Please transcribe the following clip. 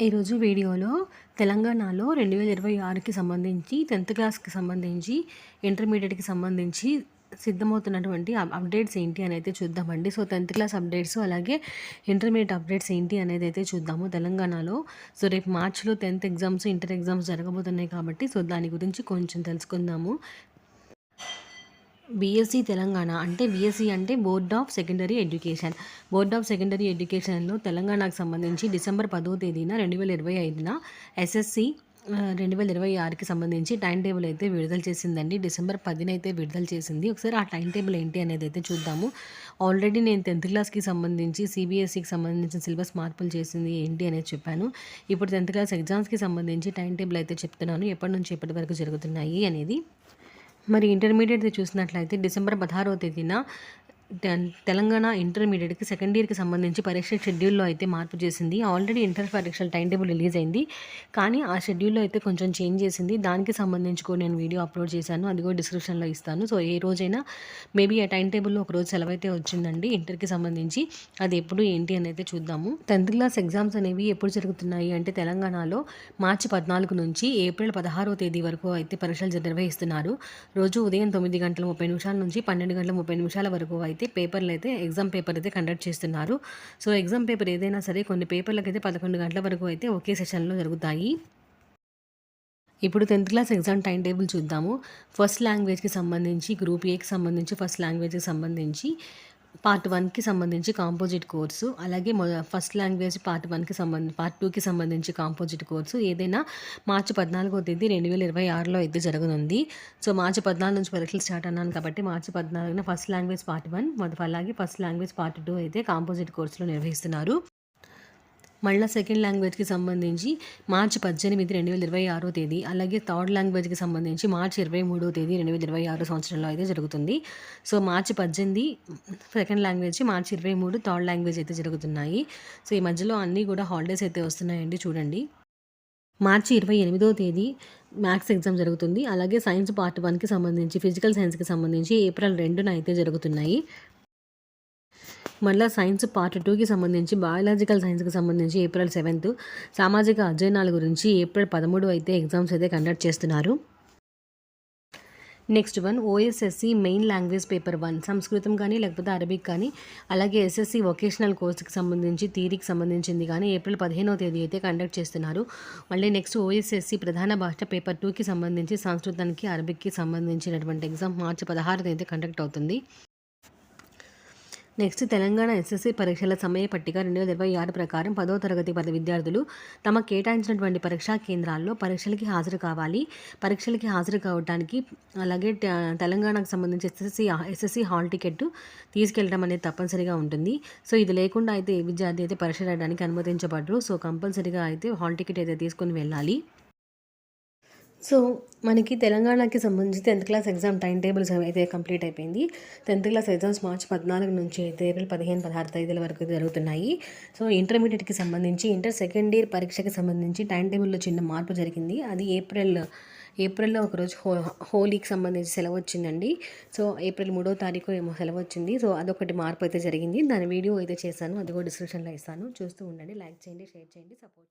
ఈరోజు వీడియోలో తెలంగాణలో రెండు వేల ఇరవై ఆరుకి సంబంధించి టెన్త్ క్లాస్కి సంబంధించి ఇంటర్మీడియట్కి సంబంధించి సిద్ధమవుతున్నటువంటి అప్- అప్డేట్స్ ఏంటి అని అయితే చూద్దామండి. సో టెన్త్ క్లాస్ అప్డేట్స్ అలాగే ఇంటర్మీడియట్ అప్డేట్స్ ఏంటి అనేది అయితే చూద్దాము తెలంగాణలో. సో రేపు మార్చిలో టెన్త్ ఎగ్జామ్స్ ఇంటర్ ఎగ్జామ్స్ జరగబోతున్నాయి కాబట్టి సో దాని గురించి కొంచెం తెలుసుకుందాము. బీఎస్సీ తెలంగాణ అంటే బీఎస్సీ అంటే board of secondary education board of secondary ఎడ్యుకేషన్లో తెలంగాణకు సంబంధించి డిసెంబర్ పదో తేదీన రెండు వేల ఇరవై ఐదున ఎస్ఎస్సి రెండు వేల ఇరవై ఆరుకి సంబంధించి టైం టేబుల్ అయితే విడుదల చేసిందండి. డిసెంబర్ పదిన అయితే విడుదల చేసింది. ఒకసారి ఆ టైం టేబుల్ ఏంటి అనేది అయితే చూద్దాము. ఆల్రెడీ నేను టెన్త్ క్లాస్కి సంబంధించి సిబిఎస్సికి సంబంధించిన సిలబస్ మార్పులు చేసింది ఏంటి అనేది చెప్పాను. ఇప్పుడు టెన్త్ క్లాస్ ఎగ్జామ్స్కి సంబంధించి టైం టేబుల్ అయితే చెప్తున్నాను. ఎప్పటి నుంచి ఎప్పటి వరకు జరుగుతున్నాయి అనేది మరి ఇంటర్మీడియట్ చూసినట్లయితే డిసెంబర్ పదహారవ తేదీన తెలంగాణ ఇంటర్మీడియట్కి సెకండ్ ఇయర్కి సంబంధించి పరీక్ష షెడ్యూల్లో అయితే మార్పు చేసింది. ఆల్రెడీ ఇంటర్ పరీక్షల టైం టేబుల్ రిలీజ్ అయింది. కానీ ఆ షెడ్యూల్లో అయితే కొంచెం చేంజ్ చేసింది. దానికి సంబంధించి కూడా నేను వీడియో అప్లోడ్ చేశాను. అది కూడా డిస్క్రిప్షన్లో ఇస్తాను. సో ఏ రోజైనా మేబీ ఆ టైం టేబుల్లో ఒక రోజు సెలవు అయితే వచ్చిందండి ఇంటర్కి సంబంధించి. అది ఎప్పుడు ఏంటి అని అయితే చూద్దాము. టెన్త్ క్లాస్ ఎగ్జామ్స్ అనేవి ఎప్పుడు జరుగుతున్నాయి అంటే తెలంగాణలో మార్చి పద్నాలుగు నుంచి ఏప్రిల్ పదహారో తేదీ వరకు అయితే పరీక్షలు నిర్వహిస్తున్నారు. రోజు ఉదయం తొమ్మిది గంటల ముప్పై నిమిషాల నుంచి పన్నెండు గంటల ముప్పై నిమిషాల వరకు అయితే అయితే పేపర్లు అయితే ఎగ్జామ్ పేపర్ అయితే కండక్ట్ చేస్తున్నారు. సో ఎగ్జామ్ పేపర్ ఏదైనా సరే కొన్ని పేపర్లకు అయితే పదకొండు గంటల వరకు అయితే ఒకే సెషన్లో జరుగుతాయి. ఇప్పుడు tenth class exam time table చూద్దాము. ఫస్ట్ లాంగ్వేజ్కి సంబంధించి గ్రూప్ ఏకి సంబంధించి ఫస్ట్ లాంగ్వేజ్కి సంబంధించి పార్ట్ వన్కి సంబంధించి కాంపోజిట్ కోర్సు అలాగే మొ ఫస్ట్ లాంగ్వేజ్ పార్ట్ వన్కి సంబంధించి పార్ట్ టూకి సంబంధించి కాంపోజిట్ కోర్సు. ఏదైనా మార్చి పద్నాలుగో తేదీ రెండు వేల ఇరవై ఆరులో అయితే జరగనుంది. సో మార్చి పద్నాలుగు నుంచి పరీక్షలు స్టార్ట్ అన్నాను కాబట్టి మార్చి పద్నాలుగున ఫస్ట్ లాంగ్వేజ్ పార్ట్ వన్ మొదటి అలాగే ఫస్ట్ లాంగ్వేజ్ పార్ట్ టూ అయితే కాంపోజిట్ కోర్సులో నిర్వహిస్తున్నారు. మళ్ళీ సెకండ్ లాంగ్వేజ్కి సంబంధించి మార్చి పద్దెనిమిది రెండు వేల ఇరవై ఆరో తేదీ అలాగే థర్డ్ లాంగ్వేజ్కి సంబంధించి మార్చి ఇరవై మూడో తేదీ రెండు వేల ఇరవై ఆరో సంవత్సరంలో అయితే జరుగుతుంది. సో మార్చి పద్దెనిమిది సెకండ్ లాంగ్వేజ్ మార్చి ఇరవై మూడు థర్డ్ లాంగ్వేజ్ అయితే జరుగుతున్నాయి. సో ఈ మధ్యలో అన్నీ కూడా హాలిడేస్ అయితే వస్తున్నాయండి చూడండి. మార్చి ఇరవై ఎనిమిదో తేదీ మ్యాథ్స్ ఎగ్జామ్ జరుగుతుంది. అలాగే సైన్స్ పార్ట్ వన్కి సంబంధించి ఫిజికల్ సైన్స్కి సంబంధించి ఏప్రిల్ రెండున అయితే జరుగుతున్నాయి. మళ్ళీ సైన్స్ పార్ట్ టూకి సంబంధించి బయాలజికల్ సైన్స్కి సంబంధించి ఏప్రిల్ సెవెంత్ సామాజిక అధ్యయనాల గురించి ఏప్రిల్ పదమూడు అయితే ఎగ్జామ్స్ అయితే కండక్ట్ చేస్తున్నారు. Next one OSSC main language paper one సంస్కృతం కానీ లేకపోతే అరబిక్ కానీ అలాగే ఎస్ఎస్సి వొకేషనల్ కోర్సుకి సంబంధించి థీరీకి సంబంధించింది కానీ ఏప్రిల్ పదిహేనవ తేదీ అయితే కండక్ట్ చేస్తున్నారు. మళ్ళీ నెక్స్ట్ ఓఎస్ఎస్సి ప్రధాన భాష పేపర్ టూకి సంబంధించి సంస్కృతానికి అరబిక్కి సంబంధించినటువంటి ఎగ్జామ్ మార్చి పదహారున అయితే కండక్ట్ అవుతుంది. నెక్స్ట్ తెలంగాణ ఎస్ఎస్సి పరీక్షల సమయ పట్టిక రెండు వేల ఇరవై ఆరు ప్రకారం పదో తరగతి పది విద్యార్థులు తమ కేటాయించినటువంటి పరీక్షా కేంద్రాల్లో పరీక్షలకి హాజరు కావాలి. పరీక్షలకి హాజరు కావడానికి అలాగే తెలంగాణకు సంబంధించి ఎస్ఎస్సి ఎస్ఎస్సి హాల్ టికెట్ తీసుకెళ్ళడం అనేది తప్పనిసరిగా ఉంటుంది. సో ఇది లేకుండా అయితే ఏ విద్యార్థి అయితే పరీక్ష రాయడానికి అనుమతించబడరు సో కంపల్సరీగా అయితే హాల్ టికెట్ అయితే తీసుకొని వెళ్ళాలి. సో మనకి తెలంగాణకి సంబంధించి tenth class exam time tables అయితే కంప్లీట్ అయిపోయింది టెన్త్ క్లాస్ ఎగ్జామ్స్ మార్చి పద్నాలుగు నుంచి అయితే ఏప్రిల్ పదిహేను పదహారు తేదీల వరకు జరుగుతున్నాయి. సో ఇంటర్మీడియట్కి సంబంధించి ఇంటర్ సెకండ్ ఇయర్ పరీక్షకి సంబంధించి టైం టేబుల్లో చిన్న మార్పు జరిగింది. అది ఏప్రిల్ ఏప్రిల్లో ఒకరోజు హో హోలీకి సంబంధించి సెలవు వచ్చిందండి. సో ఏప్రిల్ మూడో తారీఖు ఏమో సెలవు వచ్చింది. సో అదొకటి మార్పు అయితే జరిగింది. దాని వీడియో అయితే చేశాను. అది కూడా డిస్క్రిప్షన్లో ఇస్తాను. చూస్తూ ఉండండి. లైక్ చేయండి షేర్ చేయండి సపోర్ట్